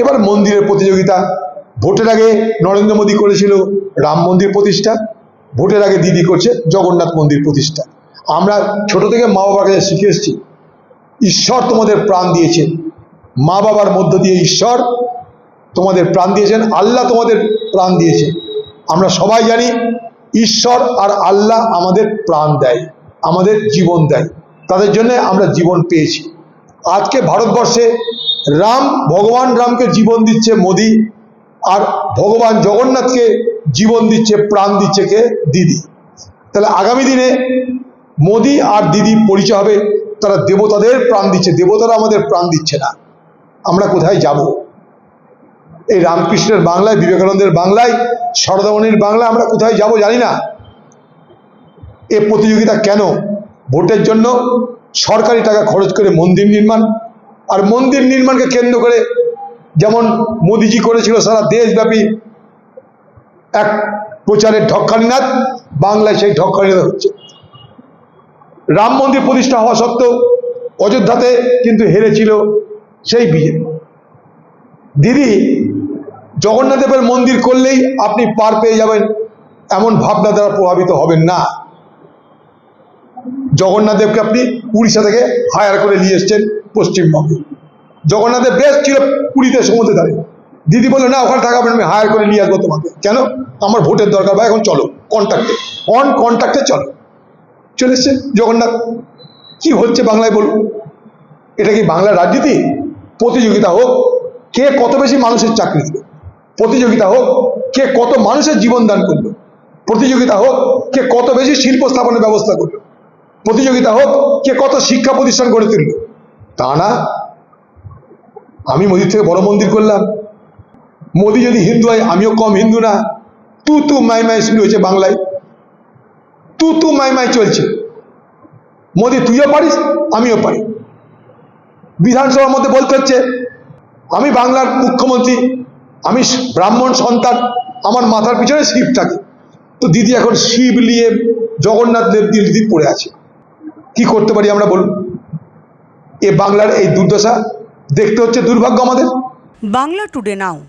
এবার মন্দিরের প্রতিযোগিতা। ভোটের আগে নরেন্দ্র মোদী করেছিল রাম মন্দির প্রতিষ্ঠা। ভোটের আগে দিদি করছে জগন্নাথ মন্দির প্রতিষ্ঠা। আমরা ছোট থেকে মা বাবার কাছে শিখে এসেছি, ঈশ্বর তোমাদের প্রাণ দিয়েছে মা বাবার মধ্য দিয়ে ঈশ্বর তোমাদের প্রাণ দিয়েছেন, আল্লাহ তোমাদের প্রাণ দিয়েছে আমরা সবাই জানি ঈশ্বর আর আল্লাহ আমাদের প্রাণ দেয়, আমাদের জীবন দেয়। তাদের জন্য আমরা জীবন পেয়েছি। আজকে ভারতবর্ষে রাম, ভগবান রামকে জীবন দিচ্ছে মোদি আর ভগবান জগন্নাথকে জীবন দিচ্ছে, প্রাণ দিচ্ছে কে? দিদি। তাহলে আগামী দিনে মোদি আর দিদি পরিচয় হবে, তারা দেবতাদের প্রাণ দিচ্ছে, দেবতারা আমাদের প্রাণ দিচ্ছে না। আমরা কোথায় যাব? এই রামকৃষ্ণের বাংলায়, বিবেকানন্দের বাংলায় সরদামণির বাংলায় আমরা কোথায় যাব জানি না। এ প্রতিযোগিতা কেন? ভোটের জন্য সরকারি টাকা খরচ করে মন্দির নির্মাণ, আর মন্দির নির্মাণকে কেন্দ্র করে যেমন মোদিজি করেছিল সারা দেশব্যাপী এক প্রচারের ঢক্কানিনাথ, বাংলায় সেই ঢক্কানিনাথ হচ্ছে। রাম মন্দির প্রতিষ্ঠা হওয়া সত্ত্বেও অযোধ্যাতে কিন্তু হেরেছিল সেই বিজেপি। দিদি জগন্নাথ দেবের মন্দির করলেই আপনি পার পেয়ে যাবেন, এমন ভাবনা দ্বারা প্রভাবিত হবেন না। জগন্নাথ দেবকে আপনি উড়িষ্যা থেকে হায়ার করে নিয়ে এসছেন পশ্চিমবঙ্গে। জগন্নাথ দেব বেশ ছিল পুরীতে সমুদ্রে ধারে দিদি বলল, না, ওখানে থাকাবেন আমি হায়ার করে নিয়ে আসব তোমাকে। কেন? আমার ভোটের দরকার বা এখন চলো কন্ট্যাক্টে অন কন্ট্যাক্টে চলো। চলে এসছে জগন্নাথ। কি হচ্ছে বাংলায় বলুন? এটা কি বাংলার রাজনীতি? প্রতিযোগিতা হোক, কে কত বেশি মানুষের চাকরি দিল প্রতিযোগিতা হোক, কে কত মানুষের জীবন দান করল প্রতিযোগিতা হোক, কে কত বেশি শিল্প স্থাপনের ব্যবস্থা করল প্রতিযোগিতা হোক, কে কত শিক্ষা প্রতিষ্ঠান গড়ে তুললো তা না। আমি মোদির থেকে বড় মন্দির করলাম। মোদি যদি হিন্দু হয়, আমিও কম হিন্দু না। তু তু মাই মাই শুরু হয়েছে বাংলায়। তু তু মাই মাই চলছে। মোদি, তুইও পারিস, আমিও পারি। বিধানসভার মধ্যে বলতে হচ্ছে, আমি বাংলার মুখ্যমন্ত্রী, আমি ব্রাহ্মণ সন্তান, আমার মাথার পিছনে শিব থাকে তো দিদি এখন শিব নিয়ে জগন্নাথ দেব দিদি পড়ে আছে। কি করতে পারি আমরা বলুন? এ বাংলার এই দুর্দশা দেখতে হচ্ছে দুর্ভাগ্য আমাদের। Bangla today now.